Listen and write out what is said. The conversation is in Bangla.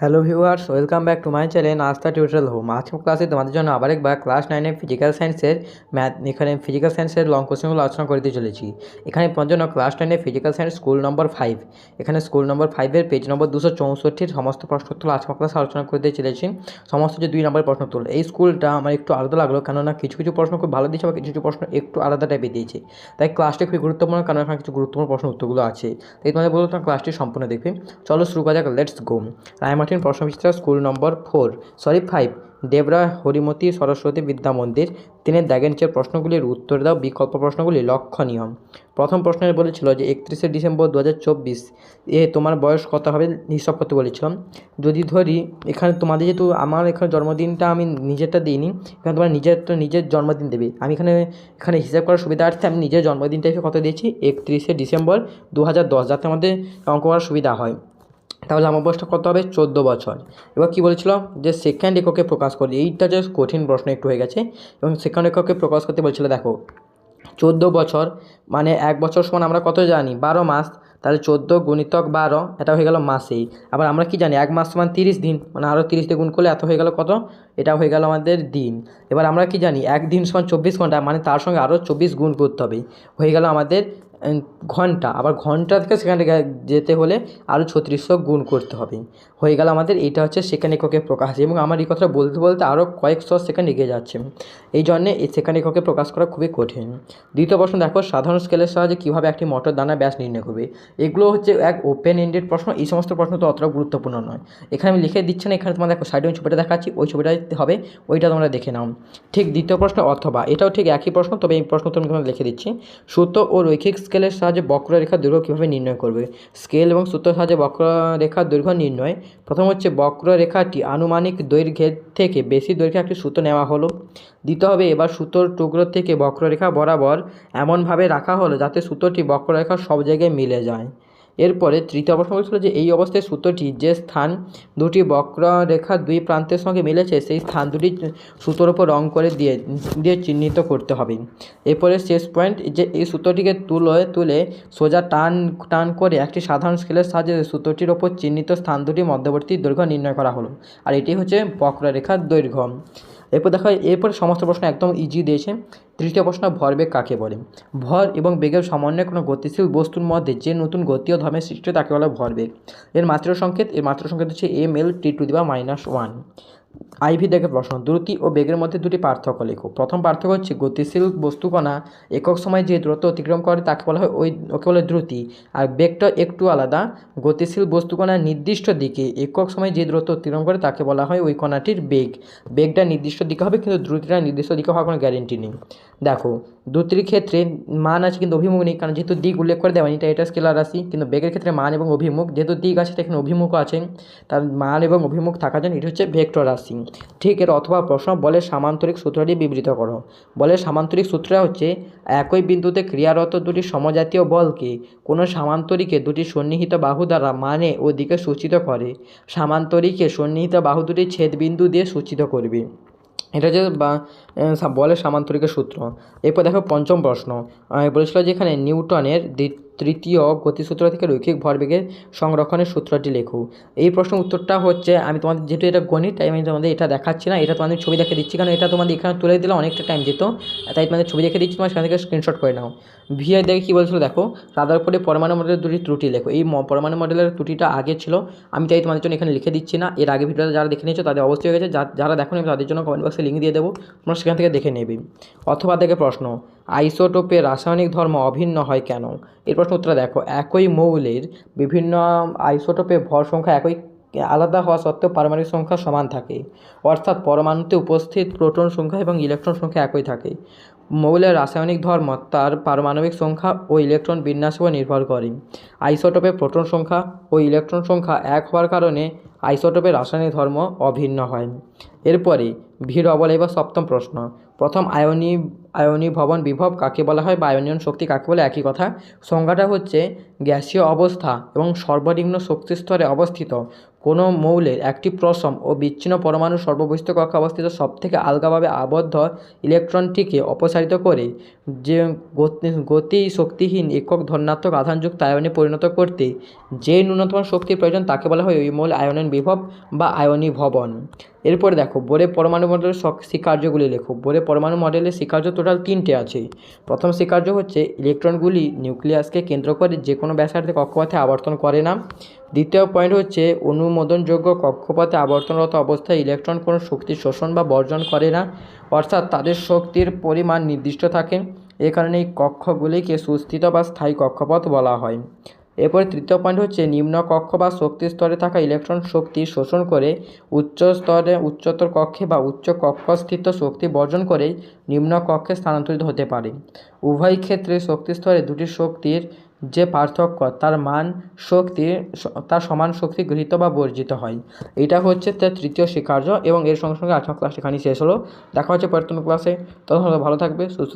Hello viewers welcome back to my channel নাস্তা টিউটোরিয়াল হোম আজকের ক্লাসে তোমাদের জন্য আবার একবার ক্লাস নাইনে ফিজিক্যাল সায়েন্সের ম্যাথ এখানে ফিজিক্যাল সায়েন্সের লং কোশ্চেনগুলো আলোচনা করতে চলেছি। এখানে তোমার জন্য ক্লাস নাইনে physical science school number five এখানে স্কুল নম্বর ফাইভের পেজ নম্বর দুশো চৌষট্টির সমস্ত প্রশ্নোত্তর আজকের ক্লাসে আলোচনা করতে চলেছি। সমস্ত যে দুই নম্বর প্রশ্নোত্তর এই স্কুলটা আমার একটু আলাদা লাগল, কেননা কিছু কিছু প্রশ্ন খুব ভালো দিয়েছে বা কিছু কিছু প্রশ্ন একটু আলাদা টাইপের দিয়েছে। তাই ক্লাসটি খুবই গুরুত্বপূর্ণ কারণ এখানে কিছু গুরুত্বপূর্ণ প্রশ্ন উত্তরগুলো আছে। তাই তোমাদের বলতো ক্লাসটি সম্পূর্ণ দেখবে। চলো শুরু করা যাক লেটস গো রায়মার্টিন প্রশ্ন বিচিত্রা school number four sorry five, Debra Harimati Saraswati Vidya Mandir. তিনের দাগের নিচের প্রশ্নগুলির উত্তর দাও, বিকল্প প্রশ্নগুলি লক্ষণীয়। প্রথম প্রশ্নে বলেছিল যে, একত্রিশে ডিসেম্বর দু হাজার চব্বিশ এ তোমার বয়স কত হবে? হিসাব করতে বলেছিলাম যদি ধরি, এখানে তোমাদের যেহেতু আমার এখানে জন্মদিনটা আমি নিজেরটা দিইনি, এখানে তোমার নিজেরটা নিজের জন্মদিন দেবে। আমি এখানে এখানে হিসাব করার সুবিধার্থে আমি নিজের জন্মদিনটা কত দিয়েছি? একত্রিশে ডিসেম্বর দু হাজার দশ, যাতে আমাদের অঙ্ক করার সুবিধা হয়। তাহলে আমার বয়সটা কত হবে? চোদ্দ বছর। এবার কী বলেছিল? যে সেকেন্ড এককে প্রকাশ করি এইটা যে কঠিন প্রশ্ন একটু হয়ে গেছে। এবং সেকেন্ড এককে প্রকাশ করতে বলছিল, দেখো, চোদ্দ বছর মানে এক বছর সমান আমরা কত জানি? বারো মাস। তাহলে চোদ্দ গুণিতক বারো, এটা হয়ে গেল মাসেই আবার আমরা কি জানি? এক মাস সমান তিরিশ দিন। মানে আরও তিরিশ দিয়ে গুণ করলে এত হয়ে গেল কত? এটা হয়ে গেল আমাদের দিন। এবার আমরা কি জানি? এক দিন সমান চব্বিশ ঘণ্টা মানে তার সঙ্গে আরও চব্বিশ গুণ করতে হবে। হয়ে গেল আমাদের ঘণ্টা। আবার ঘণ্টা থেকে সেখানে যেতে হলে আরও ছত্রিশশো গুণ করতে হবে। হয়ে গেল আমাদের, এইটা হচ্ছে সেখানে এককে প্রকাশ। এবং আমার এই কথাটা বলতে বলতে আরও কয়েকশো সেকেন্ড এগিয়ে যাচ্ছে। এই জন্যে সেকেন্ড এককে প্রকাশ করা খুবই কঠিন। দ্বিতীয় প্রশ্ন, দেখো, সাধারণ স্কেলের সাহায্যে কীভাবে একটি মটর দানা ব্যাস নির্ণয় করবে? এগুলো হচ্ছে এক ওপেন এন্ডেড প্রশ্ন। এই সমস্ত প্রশ্ন তো অতটা গুরুত্বপূর্ণ নয়। এখানে আমি লিখে দিচ্ছি না, এখানে তোমার দেখো সাইডে ছবিটা দেখাচ্ছি, ওই ছবিটা হবে, ওইটা তোমরা দেখে নাও। ঠিক দ্বিতীয় প্রশ্ন, অথবা। এটাও ঠিক একই প্রশ্ন, তবে এই প্রশ্ন তুমি তোমাকে লিখে দিচ্ছি। সূত্র ও রৈখিক স্কেলের সাহায্যে বক্ররেখার দৈর্ঘ্য কীভাবে নির্ণয় করবে? স্কেল এবং সূত্রের সাহায্যে বক্ররেখার দৈর্ঘ্য নির্ণয়। প্রথম হচ্ছে বক্ররেখাটি আনুমানিক দৈর্ঘ্যের থেকে বেশি দৈর্ঘ্যে একটি সূত্র নেওয়া হলো। দিতে হবে এবার সুতোর টুকরো থেকে বক্ররেখা বরাবর এমনভাবে রাখা হলো যাতে সুতোটি বক্ররেখার সব জায়গায় মিলে যায়। এরপরে তৃতীয় প্রশ্ন বলছিল যে এই অবস্থায় সূত্রটি যে স্থান দুটি বক্ররেখার দুই প্রান্তের সঙ্গে মিলেছে, সেই স্থান দুটি সুতোর ওপর রং করে দিয়ে দিয়ে চিহ্নিত করতে হবে। এরপরে শেষ পয়েন্ট, যে এই সূত্রটিকে তুলে তুলে সোজা টান টান করে একটি সাধারণ স্কেলের সাহায্যে সূত্রটির ওপর চিহ্নিত স্থান দুটি মধ্যবর্তী দৈর্ঘ্য নির্ণয় করা হলো। আর এটি হচ্ছে বক্ররেখার দৈর্ঘ্য। এরপর দেখা, এরপর সমস্ত প্রশ্ন একদম ইজি দিয়েছে। তৃতীয় প্রশ্ন, ভরবেগ কাকে বলে? ভর এবং বেগের সমন্বয়ে কোনো গতিশীল বস্তুর মধ্যে যে নতুন গতি ও ধর্মের সৃষ্টি তাকে বলা ভরবেগ। এর মাত্র সংকেত, এর মাত্র সংকেত হচ্ছে এম এল টি টু দিবা মাইনাস ওয়ান আইভি দেখে প্রশ্ন, দ্রুতি ও বেগের মধ্যে দুটি পার্থক্য লেখো। প্রথম পার্থক্য হচ্ছে গতিশীল বস্তুকণা, একক সময় যে দ্রুত অতিক্রম করে তাকে বলা হয় ওই, ওকে বলে দ্রুতি, আর বেগটা একটু আলাদা। গতিশীল বস্তুকণা নির্দিষ্ট দিকে একক সময় যে দ্রুত অতিক্রম করে তাকে বলা হয় ওই কণাটির বেগ। বেগটা নির্দিষ্ট দিকে হবে, কিন্তু দ্রুতিটা নির্দিষ্ট দিকে হওয়ার কোনো গ্যারেন্টি নেই। দেখো দ্রুতির ক্ষেত্রে মান আছে কিন্তু অভিমুখ নেই, কারণ যেহেতু দিক উল্লেখ করে দেওয়া এটা এটা স্কেলার রাশি, কিন্তু বেগের ক্ষেত্রে মান এবং অভিমুখ, যেহেতু দিক আছে এখানে অভিমুখ আছে, তার মান এবং অভিমুখ থাকার জন্য এটি হচ্ছে ভেক্টর রাশি। ঠিক এর অথবা প্রশ্ন, বলের সামান্তরিক সূত্রটি বিবৃত করো। বলের সামান্তরিক সূত্রটা হচ্ছে একই বিন্দুতে ক্রিয়ারত দুটি সমজাতীয় বলকে, কোনো সামান্তরিকে দুটি সন্নিহিত বাহু দ্বারা মানে ও দিকে সূচিত করে, সামান্তরিকে সন্নিহিত বাহু দুটি ছেদবিন্দু দিয়ে সূচিত করবে। এটা হচ্ছে বা সামান্তরিকের সূত্র। এরপর দেখো পঞ্চম প্রশ্ন। বলেছিল যে এখানে নিউটনের তৃতীয় গতিসূত্র থেকে রৈখিক ভরবেগের সংরক্ষণের সূত্রটি লেখো। এই প্রশ্ন উত্তরটা হচ্ছে, আমি তোমাদের যেহেতু এটা গণিত, তাই আমি তোমাদের এটা দেখাচ্ছি না, এটা তোমাদের ছবি দেখে দিচ্ছি, কারণ এটা তোমাদের এখানে তুলে দিলে অনেকটা টাইম যেত তাই তোমাদের ছবি দেখে দিচ্ছি, তোমার সেখান থেকে স্ক্রিনশট করে নাও। ভিআই দেখে কী বলছিল দেখো রাদার রাদারফোর্ডে পরমাণু মডেলের দুটি ত্রুটি লেখো। এই পরমাণু মডেলের ত্রুটিটা আগে ছিল, আমি তাই তোমাদের জন্য এখানে লিখে দিচ্ছি না, এর আগে ভিডিওটা যারা দেখে নিয়েছো তাদের অবশ্যই হয়ে গেছে যারা দেখো তাদের জন্য কমেন্ট বক্সে লিঙ্ক দিয়ে দেবো, তোমরা সেখান থেকে দেখে নেবে। অথবা দেখে প্রশ্ন আইসোটোপের রাসায়নিক ধর্ম অভিন্ন হয় কেন? এর প্রশ্ন উত্তর দেখো। একই মৌলের বিভিন্ন আইসোটোপে ভর সংখ্যা একই আলাদা হওয়া সত্ত্বেও পারমাণবিক সংখ্যা সমান থাকে। অর্থাৎ পরমাণুতে উপস্থিত প্রোটন সংখ্যা এবং ইলেকট্রন সংখ্যা একই থাকে। মৌলের রাসায়নিক ধর্ম তার পারমাণবিক সংখ্যা ও ইলেকট্রন বিন্যাস উপর নির্ভর করে। আইসোটোপে প্রোটন সংখ্যা ও ইলেকট্রন সংখ্যা এক হওয়ার কারণে আইসোটোপের রাসায়নিক ধর্ম অভিন্ন হয়। এরপরে ভিড় অবলে বা সপ্তম প্রশ্ন। প্রথম আয়নি আয়নি ভবন বিভব কাকে বলা হয় বা আয়নীয়ন শক্তি কাকে বলে একই কথা। সংজ্ঞাটা হচ্ছে গ্যাসীয় অবস্থা এবং সর্বনিম্ন শক্তি স্তরে অবস্থিত। কোনো মৌলের একটি প্রশম ও বিচ্ছিন্ন পরমাণু সর্ববহিস্থ কক্ষে অবস্থিত সবথেকে আলগাভাবে আবদ্ধ ইলেকট্রনটিকে অপসারিত করে, যে গতি শক্তিহীন একক ধনাত্মক আধানযুক্ত আয়নে পরিণত করতে যে ন্যূনতম শক্তির প্রয়োজন তাকে বলা হয় ওই মৌল আয়নন বিভব বা আয়নীভবন এরপরে দেখো বোরের পরমাণু মডেলের স্বীকার্যগুলি লেখো। বোরের পরমাণু মডেলের স্বীকার্য টোটাল তিনটে আছে। প্রথম স্বীকার্য হচ্ছে ইলেকট্রনগুলি নিউক্লিয়াসকে কেন্দ্র করে যে কোনো ব্যাসার্ধে কক্ষপথে আবর্তন করে না। দ্বিতীয় পয়েন্ট হচ্ছে অনুমোদনযোগ্য কক্ষপথে আবর্তনরত অবস্থায় ইলেকট্রন কোনো শক্তি শোষণ বা বর্জন করে না, অর্থাৎ তাদের শক্তির পরিমাণ নির্দিষ্ট থাকে। এ কারণে এই কক্ষগুলিকে সুস্থিত বা স্থায়ী কক্ষপথ বলা হয়। এরপরে তৃতীয় পয়েন্ট হচ্ছে নিম্ন কক্ষ বা শক্তি স্তরে থাকা ইলেকট্রন শক্তি শোষণ করে উচ্চ স্তরে, উচ্চতর কক্ষে বা উচ্চ কক্ষস্থিত শক্তি বর্জন করে নিম্ন কক্ষে স্থানান্তরিত হতে পারে। উভয় ক্ষেত্রে শক্তি স্তরে দুটি শক্তির যে পার্থক্য, তার মান শক্তি তার সমান শক্তি গৃহীত বা বর্জিত হয়। এটা হচ্ছে তার তৃতীয় স্বীকার্য এবং এর সঙ্গে সঙ্গে আজকের ক্লাস এখানেই শেষ হলো। দেখা হচ্ছে পরবর্তী ক্লাসে তখন ভালো থাকবে, সুস্থ